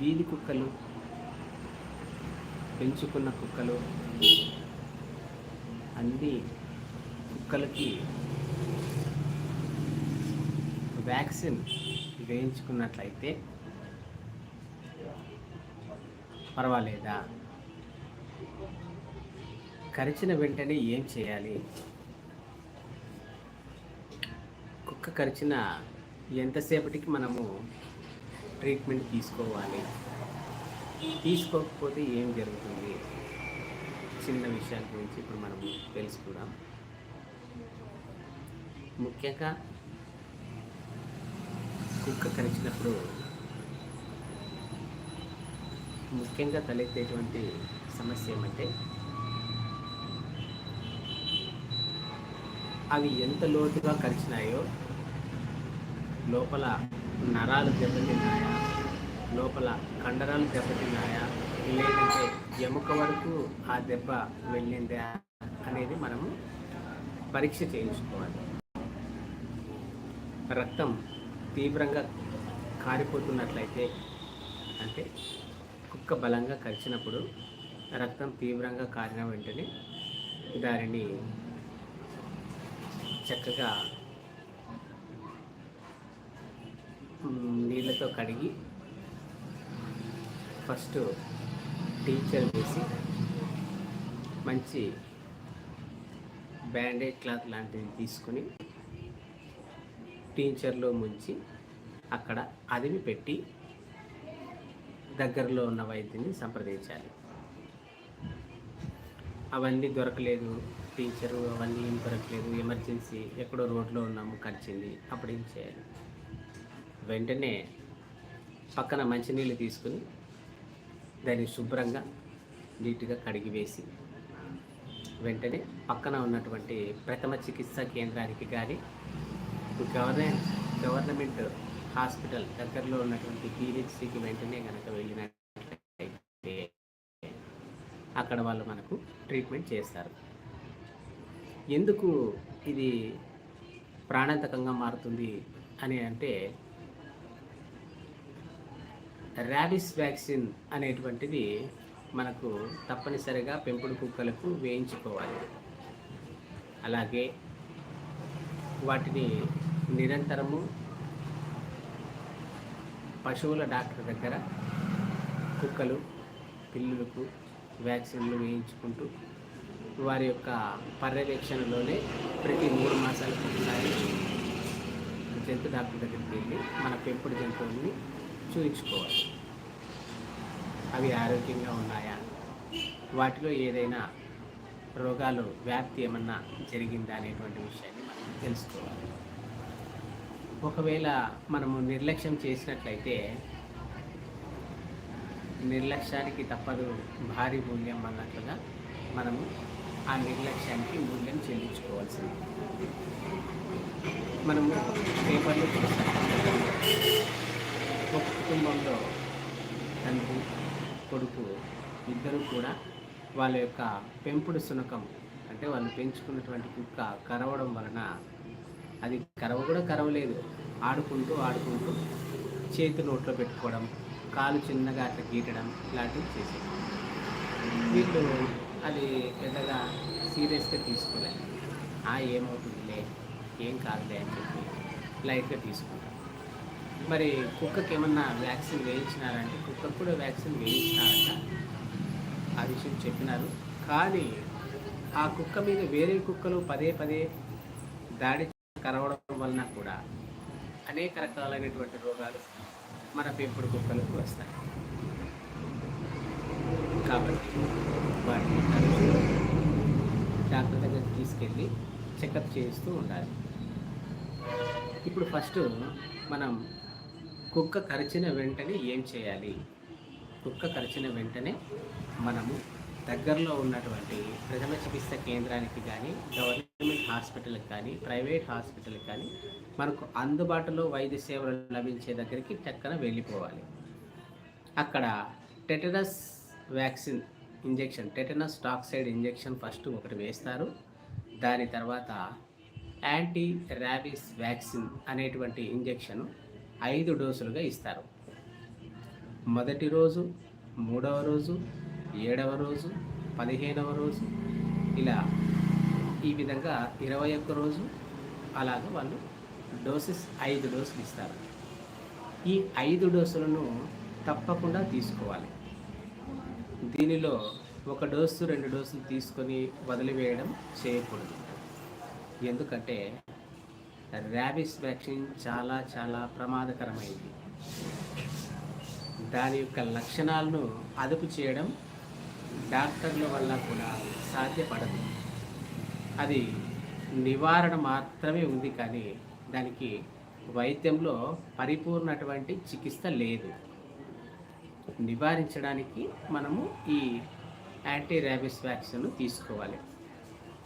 వీధి కుక్కలు పెంచుకున్న కుక్కలు అన్ని కుక్కలకి వ్యాక్సిన్ వేయించుకున్నట్లయితే పర్వాలేదా? కరిచిన వెంటనే ఏం చేయాలి? కుక్క కరిచిన ఎంతసేపటికి మనము ట్రీట్మెంట్ తీసుకోవాలి. తీసుకోకపోతే ఏం జరుగుతుంది? చిన్న విషయాల గురించి ఇప్పుడు మనం తెలుసుకుందాం. ముఖ్యంగా కుక్క కరిచినప్పుడు ముఖ్యంగా తలెత్తేటువంటి సమస్య ఏమంటే అవి ఎంత లోతుగా కరిచినాయో లోపల నరాలు దెబ్బతిన్నాయో. లోపల కండరాలు దెబ్బతిన్నాయా? లేదంటే ఎముక వరకు ఆ దెబ్బ వెళ్ళిందా? అనేది మనము పరీక్ష చేయించుకోవాలి. రక్తం తీవ్రంగా కారిపోతున్నట్లయితే అంటే కుక్క బలంగా కరిచినప్పుడు రక్తం తీవ్రంగా కారిన వెంటనే దానిని చక్కగా నీళ్ళతో కడిగి ఫస్ట్ టీచర్ వేసి మంచి బ్యాండేజ్ క్లాత్ లాంటిది తీసుకుని టీచర్లో ముంచి అక్కడ అదిమి పెట్టి దగ్గరలో ఉన్న వైద్యుని సంప్రదించాలి. అవన్నీ దొరకలేదు టీచరు అవన్నీ ఏం దొరకలేదు. ఎమర్జెన్సీ ఎక్కడో రోడ్లో ఉన్నాము ఖర్చింది అప్పుడు ఏం చేయాలి? వెంటనే పక్కన మంచినీళ్ళు తీసుకుని దాన్ని శుభ్రంగా నీట్గా కడిగి వేసి వెంటనే పక్కన ఉన్నటువంటి ప్రథమ చికిత్సా కేంద్రానికి కానీ గవర్నమెంట్ గవర్నమెంట్ హాస్పిటల్ దగ్గరలో ఉన్నటువంటి పిహెచ్సికి వెంటనే కనుక వెళ్ళినట్లయితే అక్కడ వాళ్ళు మనకు ట్రీట్మెంట్ చేస్తారు. ఎందుకు ఇది ప్రాణాంతకంగా మారుతుంది అని అంటే ర్యాబిస్ వ్యాక్సిన్ అనేటువంటిది మనకు తప్పనిసరిగా పెంపుడు కుక్కలకు వేయించుకోవాలి. అలాగే వాటిని నిరంతరము పశువుల డాక్టర్ దగ్గర కుక్కలు పిల్లులకు వ్యాక్సిన్లు వేయించుకుంటూ వారి యొక్క పర్యవేక్షణలోనే ప్రతి మూడు మాసాలకు ఒకసారి జంతు డాక్టర్ దగ్గరికి వెళ్ళి మన పెంపుడు జంతువుల్ని చూయించుకోవాలి. అవి ఆరోగ్యంగా ఉన్నాయా? వాటిలో ఏదైనా రోగాలు వ్యాప్తి ఏమన్నా జరిగిందా అనేటువంటి విషయాన్ని మనం తెలుసుకోవాలి. ఒకవేళ మనము నిర్లక్ష్యం చేసినట్లయితే నిర్లక్ష్యానికి తప్పదు భారీ మూల్యం అన్నట్లుగా మనము ఆ నిర్లక్ష్యానికి మూల్యం చెల్లించుకోవాల్సింది. మనము పేపర్లో చూస్తాం ఒక కుటుంబంలో తండ్రి కొడుకు ఇద్దరు కూడా వాళ్ళ యొక్క పెంపుడు శునకం అంటే వాళ్ళు పెంచుకున్నటువంటి కుక్క కరవడం వలన అది కరవ కూడా కరవలేదు. ఆడుకుంటూ ఆడుకుంటూ చేతి నోట్లో పెట్టుకోవడం కాలు చిన్నగా అట్లా గీటడం ఇలాంటివి చేసేది. వీళ్ళు అది పెద్దగా సీరియస్గా తీసుకోలేదు. ఆ ఏమవుతుందిలే ఏం కాదులే అని చెప్పి లైట్గా తీసుకుంటారు. మరి కుక్కకి ఏమన్నా వ్యాక్సిన్ వేయించినారంటే కుక్కకు కూడా వ్యాక్సిన్ వేయించినారంట. ఆ విషయం చెప్పినారు. కానీ ఆ కుక్క మీద వేరే కుక్కలు పదే పదే దాడి కరవడం వలన కూడా అనేక రకాలైనటువంటి రోగాలు మన పెంపుడు కుక్కలకు వస్తాయి. కాబట్టి వాటిని డాక్టర్ దగ్గరికి తీసుకెళ్ళి చెకప్ చేస్తూ ఉండాలి. ఇప్పుడు ఫస్ట్ మనం కుక్క కరిచిన వెంటనే ఏం చేయాలి? కుక్క కరిచిన వెంటనే మనము దగ్గరలో ఉన్నటువంటి ప్రథమ చికిత్స కేంద్రానికి కానీ గవర్నమెంట్ హాస్పిటల్కి కానీ ప్రైవేట్ హాస్పిటల్కి కానీ మనకు అందుబాటులో వైద్య సేవలు లభించే దగ్గరికి చక్కన వెళ్ళిపోవాలి. అక్కడ tetanus vaccine injection tetanus toxoid injection first ఒకటి వేస్తారు. దాని తర్వాత యాంటీ ర్యాబిస్ వ్యాక్సిన్ అనేటువంటి ఇంజెక్షన్ ఐదు డోసులుగా ఇస్తారు. మొదటి రోజు మూడవ రోజు ఏడవ రోజు పదిహేనవ రోజు ఇలా ఈ విధంగా ఇరవై ఒక్క రోజు అలాగ వాళ్ళు డోసెస్ ఐదు డోసులు ఇస్తారు. ఈ ఐదు డోసులను తప్పకుండా తీసుకోవాలి. దీనిలో ఒక డోసు రెండు డోసులు తీసుకొని వదిలివేయడం చేయకూడదు. ఎందుకంటే ర్యాబిస్ వ్యాక్సిన్ చాలా చాలా ప్రమాదకరమైంది. దాని యొక్క లక్షణాలను అదుపు చేయడం డాక్టర్ల వల్ల కూడా సాధ్యపడదు. అది నివారణ మాత్రమే ఉంది కానీ దానికి వైద్యంలో పరిపూర్ణటువంటి చికిత్స లేదు. నివారించడానికి మనము ఈ యాంటీ ర్యాబిస్ వ్యాక్సిన్ తీసుకోవాలి.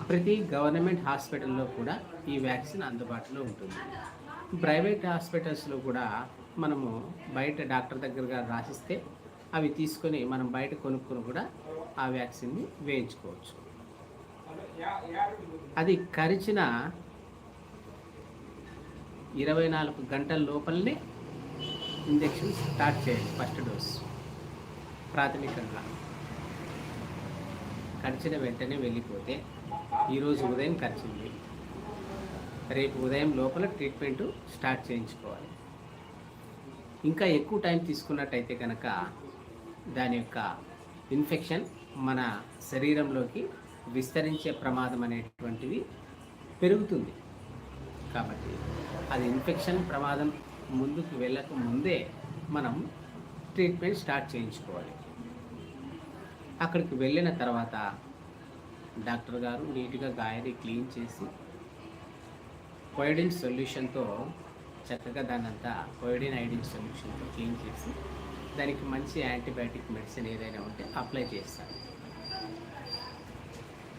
ప్రతి గవర్నమెంట్ హాస్పిటల్లో కూడా ఈ వ్యాక్సిన్ అందుబాటులో ఉంటుంది. ప్రైవేట్ హాస్పిటల్స్లో కూడా మనము బయట డాక్టర్ దగ్గరగా రాసిస్తే అవి తీసుకొని మనం బయట కొనుక్కొని కూడా ఆ వ్యాక్సిన్ని వేయించుకోవచ్చు. అది కరిచిన ఇరవై నాలుగు గంటల లోపలనే ఇంజెక్షన్ స్టార్ట్ చేయాలి ఫస్ట్ డోస్ ప్రాథమికంగా. కరిచిన వెంటనే వెళ్ళిపోతే ఈరోజు ఉదయం కరిచింది రేపు ఉదయం లోపల ట్రీట్మెంట్ స్టార్ట్ చేయించుకోవాలి. ఇంకా ఎక్కువ టైం తీసుకున్నట్టయితే కనుక దాని యొక్క ఇన్ఫెక్షన్ మన శరీరంలోకి విస్తరించే ప్రమాదం అనేటువంటిది పెరుగుతుంది. కాబట్టి అది ఇన్ఫెక్షన్ ప్రమాదం ముందుకు వెళ్ళక ముందే మనం ట్రీట్మెంట్ స్టార్ట్ చేయించుకోవాలి. అక్కడికి వెళ్ళిన తర్వాత డాక్టర్ గారు నీట్గా గాయాన్ని క్లీన్ చేసి కోయిడిన్ సొల్యూషన్తో చక్కగా దాన్ని అంతా కోయిడిన్ ఐడిన్ సొల్యూషన్తో క్లీన్ చేసి దానికి మంచి యాంటీబయాటిక్ మెడిసిన్ ఏదైనా ఉంటే అప్లై చేస్తారు.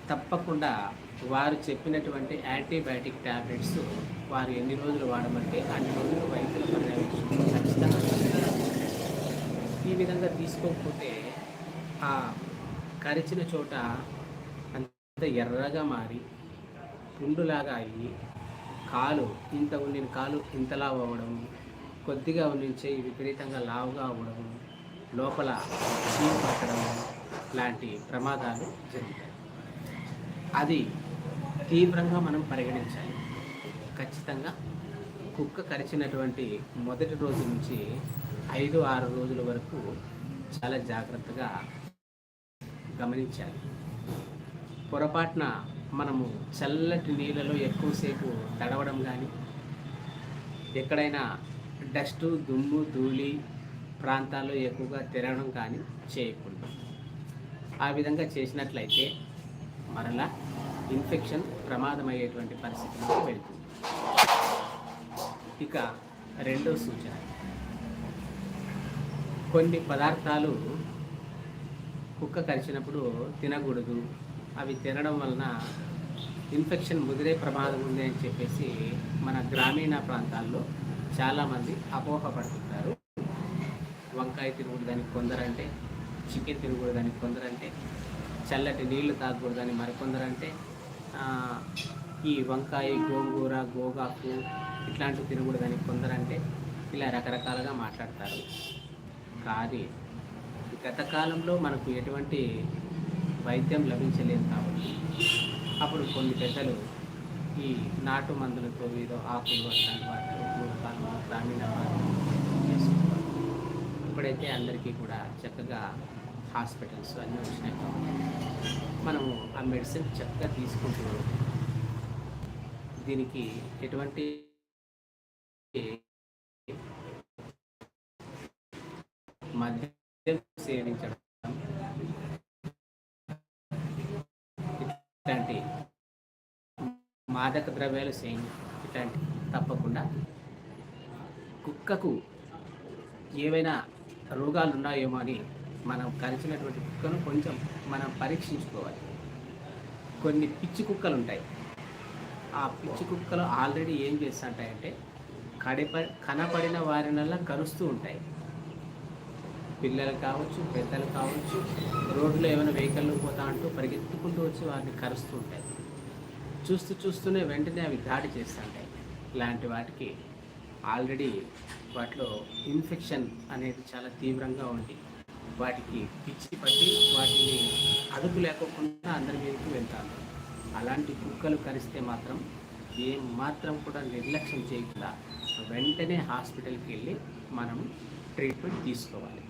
తప్పకుండా వారు చెప్పినటువంటి యాంటీబయాటిక్ ట్యాబ్లెట్స్ వారు ఎన్ని రోజులు వాడమంటే అన్ని రోజులు వైద్యులు పర్యవేక్షణ ఖచ్చితంగా ఈ విధంగా తీసుకోకపోతే ఆ కరిచిన చోట అంత ఎర్రగా మారి పుండులాగా అయ్యి కాలు ఇంత ఉండిన కాలు ఇంతలా అవ్వడం కొద్దిగా ఉండించే విపరీతంగా లావుగా అవ్వడం లోపల చీము పట్టడం లాంటి ప్రమాదాలు జరుగుతాయి. అది తీవ్రంగా మనం పరిగణించాలి. ఖచ్చితంగా కుక్క కరిచినటువంటి మొదటి రోజు నుంచి ఐదు ఆరు రోజుల వరకు చాలా జాగ్రత్తగా గమనించాలి. పొరపాటున మనము చల్లటి నీళ్ళలో ఎక్కువసేపు తడవడం కానీ ఎక్కడైనా డస్ట్ దుమ్ము ధూళి ప్రాంతాల్లో ఎక్కువగా తిరగడం కానీ చేయకూడదు. ఆ విధంగా చేసినట్లయితే మరలా ఇన్ఫెక్షన్ ప్రమాదమయ్యేటువంటి పరిస్థితిలోకి వెళ్తుంది. ఇక రెండో సూచన. కొన్ని పదార్థాలు కుక్క కరిచినప్పుడు తినకూడదు. అవి తినడం వలన ఇన్ఫెక్షన్ ముదిరే ప్రమాదం ఉంది అని చెప్పేసి మన గ్రామీణ ప్రాంతాల్లో చాలామంది అపోహపడుతుంటారు. వంకాయ తినకూడదని కొందరంటే చికెన్ తినకూడదని కొందరంటే చల్లటి నీళ్ళు తాగకూడదని మరికొందరంటే ఈ వంకాయ గోంగూర గోగాకు ఇట్లాంటివి తినకూడదని కొందరంటే ఇలా రకరకాలుగా మాట్లాడతారు. కానీ గత కాలంలో మనకు ఎటువంటి వైద్యం లభించలేదు కాబట్టి అప్పుడు కొన్ని పెద్దలు ఈ నాటు మందులతో ఏదో ఆకులు అట్లాంటి వాటితో మూలకాలు గ్రామీణ చేసుకుంటారు. ఇప్పుడైతే అందరికీ కూడా చక్కగా హాస్పిటల్స్ అన్నీ వచ్చినాయి కాబట్టి మనము ఆ మెడిసిన్ చక్కగా తీసుకుంటూ దీనికి ఎటువంటి మాదక ద్రవ్యాలు సేవి ఇట్లాంటి తప్పకుండా. కుక్కకు ఏవైనా రోగాలు ఉన్నాయేమో అని మనం కరిచినటువంటి కుక్కను కొంచెం మనం పరీక్షించుకోవాలి. కొన్ని పిచ్చి కుక్కలు ఉంటాయి ఆ పిచ్చి కుక్కలు ఆల్రెడీ ఏం చేస్తుంటాయంటే కడిప కనపడిన వారినల్లా కరుస్తూ ఉంటాయి. పిల్లలు కావచ్చు పెద్దలు కావచ్చు రోడ్లో ఏమైనా వెహికల్లో పోతా అంటూ పరిగెత్తుకుంటూ వచ్చి వారిని కరుస్తూ ఉంటాయి. చూస్తూ చూస్తూనే వెంటనే అవి దాడి చేస్తుంటాయి. ఇలాంటి వాటికి ఆల్రెడీ వాటిలో ఇన్ఫెక్షన్ అనేది చాలా తీవ్రంగా ఉండి వాటికి పిచ్చి పట్టి వాటిని అదుపు లేకోకుండా అందరి మీదకి వెళ్తాను. అలాంటి కుక్కలు కరిస్తే మాత్రం ఏం మాత్రం కూడా నిర్లక్ష్యం చేయకుండా వెంటనే హాస్పిటల్కి వెళ్ళి మనం ట్రీట్మెంట్ తీసుకోవాలి.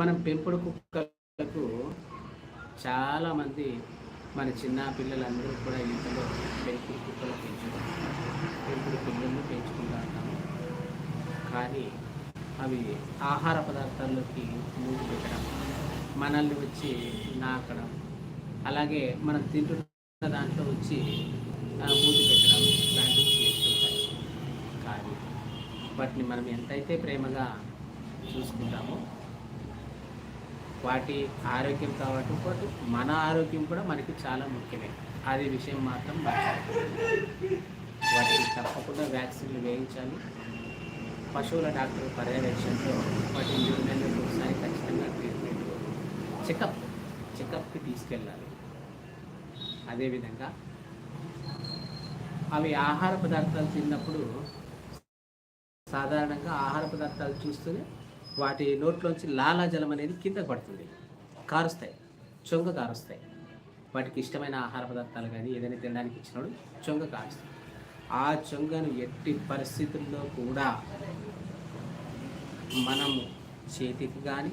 మనం పెంపుడు కుక్కలకు చాలామంది మన చిన్న పిల్లలందరూ కూడా ఇంట్లో పెంపుడు కుక్కలు పెంచుకుంటారు. పెంపుడు పిల్లలను పెంచుకుంటూ ఉంటాము. కానీ అవి ఆహార పదార్థాల్లోకి మూడు పెట్టడం మనల్ని వచ్చి నాకడం అలాగే మనం తింటున్న దాంట్లో వచ్చి మూతి పెట్టడం లాంటివి చేస్తుంటాయి. కానీ వాటిని మనం ఎంతైతే ప్రేమగా చూసుకుంటామో వాటి ఆరోగ్యం కాబట్టి పాటు మన ఆరోగ్యం కూడా మనకి చాలా ముఖ్యమే. అది విషయం మాత్రం వాటికి తప్పకుండా వ్యాక్సిన్లు వేయించాలి. పశువుల డాక్టర్ పర్యవేక్షణలో వాటి మూడు నెలలకు ఒకసారి ఖచ్చితంగా ట్రీట్మెంట్ చెకప్ చెకప్కి తీసుకెళ్ళాలి. అదేవిధంగా అవి ఆహార పదార్థాలు తిన్నప్పుడు సాధారణంగా ఆహార పదార్థాలు చూస్తూనే వాటి నోట్లోంచి లాలాజలం అనేది కింద పడుతుంది. కారుస్తాయి. చొంగ కారుస్తాయి. వాటికి ఇష్టమైన ఆహార పదార్థాలు కానీ ఏదైనా తినడానికి ఇచ్చినప్పుడు చొంగ కారుస్తాయి. ఆ చొంగను ఎట్టి పరిస్థితుల్లో కూడా మనము చేతికి కానీ